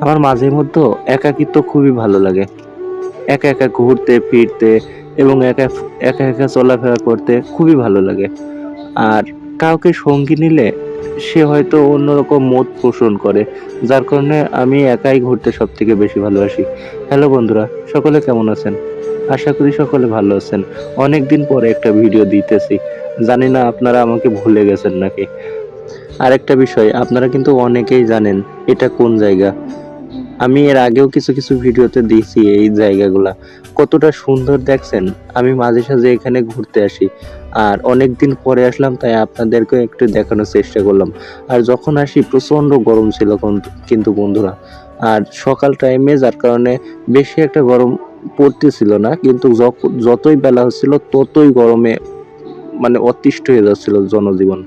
আমার মাঝে মধ্যে একাকিত্ব খুবই ভালো লাগে। একা একা ঘুরতে, ফিরতে এবং একা একা একা চলাফেরা করতে খুবই ভালো লাগে। আর কাউকে সঙ্গী নিলে সে হয়তো অন্যরকম মত পোষণ করে, যার কারণে আমি একাই ঘুরতে সব থেকে বেশি ভালোবাসি। হ্যালো বন্ধুরা, সকলে কেমন আছেন? আশা করি সকলে ভালো আছেন। অনেক দিন পরে একটা ভিডিও দিতেছি। জানি না আপনারা আমাকে ভুলে গেছেন নাকি। আরেকটা বিষয়, আপনারা কিন্তু অনেকেই জানেন এটা কোন জায়গা। আমি এর আগেও কিছু কিছু ভিডিওতে দিয়েছি এই জায়গাগুলা। কতটা সুন্দর দেখছেন? আমি মাঝে সাঝে এখানে ঘুরতে আসি। আর অনেক দিন পরে আসলাম, তাই আপনাদেরকে একটু দেখানোর চেষ্টা করলাম। আর যখন আসি প্রচণ্ড গরম ছিল কিন্তু- বন্ধুরা। আর সকাল টাইমে যার কারণে বেশি একটা গরম পড়তেছিল না, কিন্তু যতই বেলা হচ্ছিল, ততই গরমে মানে অতিষ্ঠ হয়ে যাচ্ছিল জনজীবন।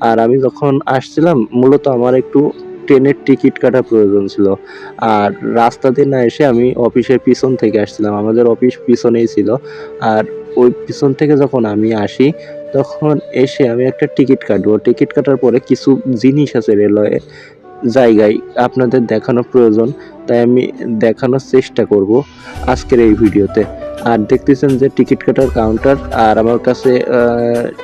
আর আমি যখন আসছিলাম, মূলত আমার একটু ট্রেনের টিকিট কাটা প্রয়োজন ছিল। আর রাস্তা দিয়ে না এসে আমি অফিসের পিছন থেকে আসছিলাম। আমাদের অফিস পিছনেই ছিল। আর ওই পিছন থেকে যখন আমি আসি, তখন এসে আমি একটা টিকিট কাটবো। টিকিট কাটার পরে কিছু জিনিস আছে রেলওয়ে জায়গায় আপনাদের দেখানো প্রয়োজন। তাই আমি দেখানোর চেষ্টা করব আজকের এই ভিডিওতে। আর দেখতেছেন যে টিকিট কাটার কাউন্টার আর আমার কাছে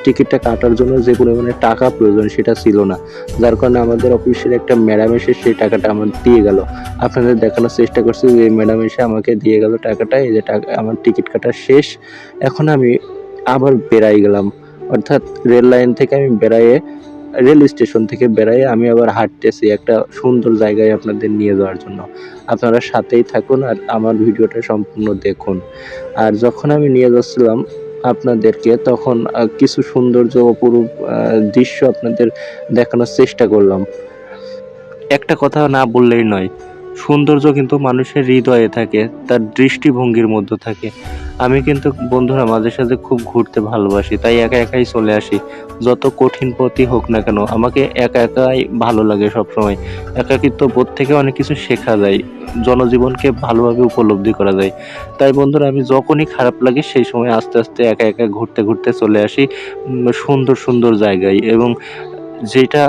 টিকিটটা কাটার জন্য যে পরিমাণে টাকা প্রয়োজন সেটা ছিল না। যার কারণে আমাদের অফিসের একটা ম্যাডাম এসে সেই টাকাটা আমার দিয়ে গেল। আপনাদের দেখানোর চেষ্টা করছি যে ম্যাডাম এসে আমাকে দিয়ে গেল টাকাটা, এই যে টাকা, আমার টিকিট কাটা শেষ। এখন আমি আবার বেরাই গেলাম। অর্থাৎ রেল লাইন থেকে আমি বেরাইয়ে রেল স্টেশন থেকে বেরাই আমি আবার হাঁটতেছি একটা সুন্দর জায়গায় আপনাদের নিয়ে যাওয়ার জন্য। আপনারা সাথেই থাকুন আর আমার ভিডিওটা সম্পূর্ণ দেখুন। আর যখন আমি নিয়ে যাচ্ছিলাম আপনাদেরকে, তখন কিছু সৌন্দর্য অপরূপ দৃশ্য আপনাদের দেখানোর চেষ্টা করলাম। একটা কথা না বললেই নয়, সৌন্দর্য কিন্তু মানুষের হৃদয়ে থাকে, তার দৃষ্টিভঙ্গির মধ্যে থাকে। আমি কিন্তু বন্ধুরা মাঝে সাঝে খুব ঘুরতে ভালোবাসি, তাই একা একাই চলে আসি। যত কঠিন পথই হোক না কেন, আমাকে একা একাই ভালো লাগে সবসময়। একাকিত্ব বোধ থেকে অনেক কিছু শেখা যায়, জনজীবনকে ভালোভাবে উপলব্ধি করা যায়। তাই বন্ধুরা, আমি যখনই খারাপ লাগে, সেই সময় আস্তে আস্তে একা একা ঘুরতে ঘুরতে চলে আসি সুন্দর সুন্দর জায়গায়। এবং যেটা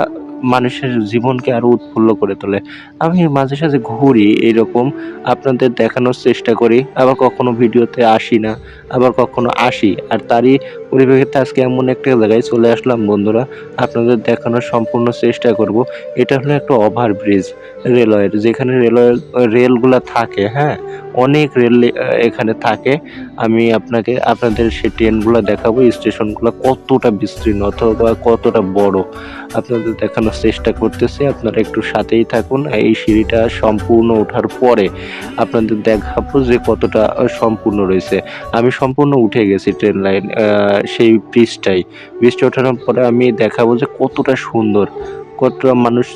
মানুষের জীবনকে আরও উৎফুল্ল করে তোলে। আমি মাঝে সাঝে ঘুরি এইরকম, আপনাদের দেখানোর চেষ্টা করি। আবার কখনো ভিডিওতে আসি না, আবার কখনো আসি। আর তারই পরিপ্রেক্ষিতে আজকে এমন একটা জায়গায় চলে আসলাম বন্ধুরা, আপনাদের দেখানোর সম্পূর্ণ চেষ্টা করব। এটা হলো একটা ওভার ব্রিজ রেলওয়ের, যেখানে রেলওয়ে, রেলগুলা থাকে হ্যাঁ? অনেক রেল এখানে থাকে। আমি আপনাকে, আপনাদের সেই ট্রেনগুলো দেখাবো, স্টেশনগুলো কতটা বিস্তীর্ণ অথবা কতটা বড়। আপনাদের দেখানোর চেষ্টা করতেছি, আপনারা একটু সাথেই থাকুন। এই সিঁড়িটা সম্পূর্ণ ওঠার পরে আপনাদের দেখাবো যে কতটা সম্পূর্ণ রয়েছে। আমি সম্পূর্ণ উঠে গেছি ট্রেন লাইন সেই ব্রিজটাই। ব্রিজটা ওঠানোর পরে আমি দেখাবো যে কতটা সুন্দর কতটা মানুষ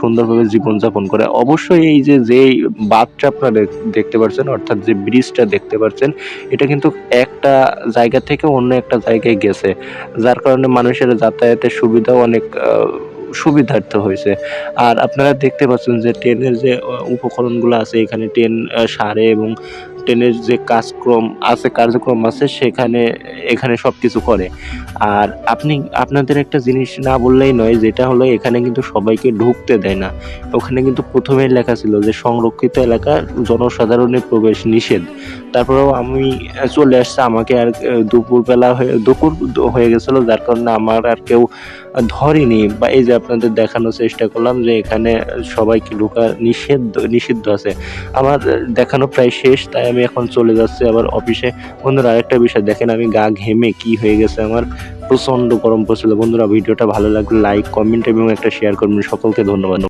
সুন্দরভাবে জীবনযাপন করে। অবশ্যই এই যে যে বাঁধটা আপনারা দেখতে পাচ্ছেন অর্থাৎ যে ব্রিজটা দেখতে পাচ্ছেন এটা কিন্তু একটা জায়গা থেকে অন্য একটা জায়গায় গেছে। যার কারণে মানুষের যাতায়াতের সুবিধাও অনেক সুবিধার্থ হয়েছে। আর আপনারা দেখতে পাচ্ছেন যে, ট্রেনের যে উপকরণগুলো আছে, এখানে ট্রেন সারে এবং ট্রেনের যে কাজক্রম আছে, কার্যক্রম আছে, সেখানে, এখানে সব কিছু করে। আর আপনি, আপনাদের একটা জিনিস না বললেই নয়, যেটা হলো এখানে কিন্তু সবাইকে ঢুকতে দেয় না। ওখানে কিন্তু প্রথমেই লেখা ছিল যে সংরক্ষিত এলাকা জনসাধারণের প্রবেশ নিষেধ। তারপরেও আমি চলে আসছে, আমাকে আর দুপুরবেলা হয়ে, দুপুর হয়ে গেছিল, যার কারণে আমার আর কেউ ধরেনি। বা এই যে আপনাদের দেখানোর চেষ্টা করলাম যে এখানে সবাইকে ঢোকা নিষেধ, নিষিদ্ধ আছে। আমার দেখানো প্রায় শেষ, তাই আমি এখন চলে যাচ্ছি আবার অফিসে। বন্ধুরা, আরেকটা বিষয় দেখেন, আমি গা ঘেমে কি হয়ে গেছে আমার। প্রচণ্ড গরম পড়ছিল। বন্ধুরা, ভিডিওটা ভালো লাগলে লাইক কমেন্ট এবং একটা শেয়ার করবেন। সকলকে ধন্যবাদ।